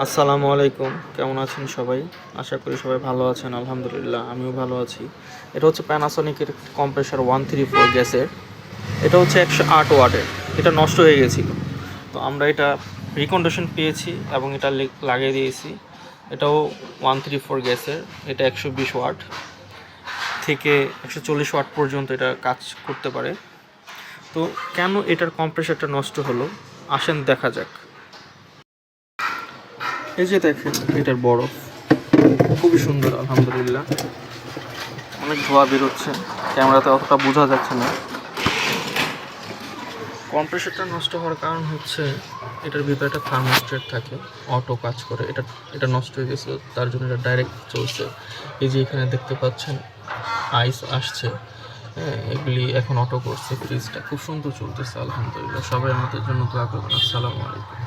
আসসালামু আলাইকুম। কেমন আছেন সবাই? আশা করি সবাই ভালো আছেন, আলহামদুলিল্লাহ, আমিও ভালো আছি। এটা হচ্ছে প্যানাসনিকের কম্প্রেসার ওয়ান থ্রি ফোর গ্যাসের। এটা হচ্ছে একশো আট ওয়াটের। এটা নষ্ট হয়ে গেছিল। তো আমরা এটা রিকন্ডিশন পেয়েছি এবং এটা লাগিয়ে দিয়েছি। এটাও ওয়ান থ্রি ফোর গ্যাসের। এটা একশো বিশ ওয়াট থেকে একশো চল্লিশ ওয়াট পর্যন্ত এটা কাজ করতে পারে। তো কেন এটার কম্প্রেসারটা নষ্ট হলো? আসেন দেখা যাক। এই যে দেখেন, এটার বরফ। খুবই সুন্দর, আলহামদুলিল্লাহ। অনেক ধোয়া বেরোচ্ছে, ক্যামেরাতে অতটা বোঝা যাচ্ছে না। কম্প্রেসারটা নষ্ট হওয়ার কারণ হচ্ছে, এটার ভিতরে একটা থার্মোস্টেট থাকে অটো কাজ করে। এটা এটা নষ্ট হয়ে গেছে, তার জন্য এটা ডাইরেক্ট চলছে। এই যে এখানে দেখতে পাচ্ছেন আইস আসছে। হ্যাঁ এগুলি এখন অটো করছে ফ্রিজটা খুব সুন্দর চলতেছে, আলহামদুলিল্লাহ। সবাই আমাদের জন্য দোয়া করবেন। আসসালামু আলাইকুম।